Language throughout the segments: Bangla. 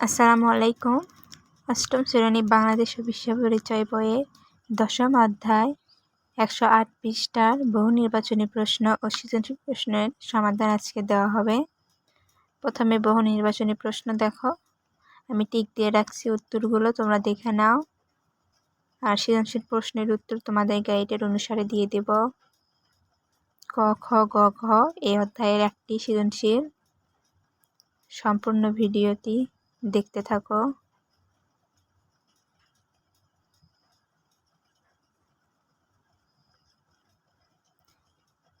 আসসালামু আলাইকুম। অষ্টম শ্রেণি বাংলাদেশ বিশ্ব পরিচয় বইয়ে দশম অধ্যায় একশো আট পৃষ্ঠার বহু নির্বাচনী প্রশ্ন ও সৃজনশীল প্রশ্নের সমাধান আজকে দেওয়া হবে। প্রথমে বহু নির্বাচনী প্রশ্ন দেখো। আমি টিক দিয়ে রাখছি উত্তরগুলো, তোমরা দেখে নাও। আর সৃজনশীল প্রশ্নের উত্তর তোমাদের গাইডের অনুসারে দিয়ে দেব। ক, খ, গ, ঘ এই অধ্যায়ের একটি সৃজনশীল সম্পূর্ণ ভিডিওটি দেখতে থাকো।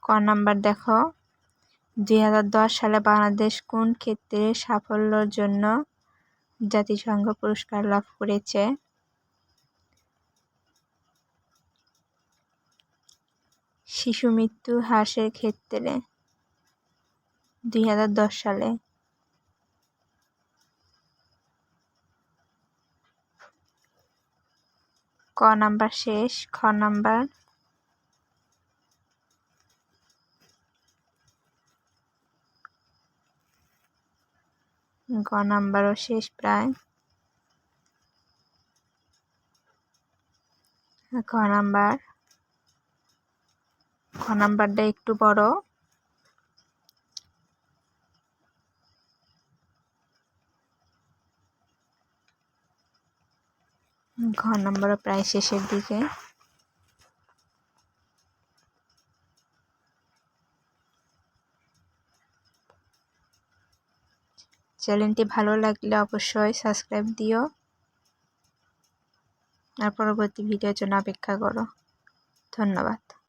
ক নাম্বার দেখো। দুই হাজার দশ সালে বাংলাদেশ কোন ক্ষেত্রে সাফল্যর জন্য জাতিসংঘ পুরস্কার লাভ করেছে? শিশু মৃত্যু হ্রাসের ক্ষেত্রে, দুই হাজার দশ সালে। ক নাম্বার শেষ, খ নাম্বার। গ নাম্বারও শেষ প্রায়। খ নাম্বার। খ নাম্বারটা একটু বড়। ঘ নম্বরও প্রায় শেষের দিকে। চ্যানেলটি ভালো লাগলে অবশ্যই সাবস্ক্রাইব দিও। আর পরবর্তী ভিডিওর জন্য অপেক্ষা করো। ধন্যবাদ।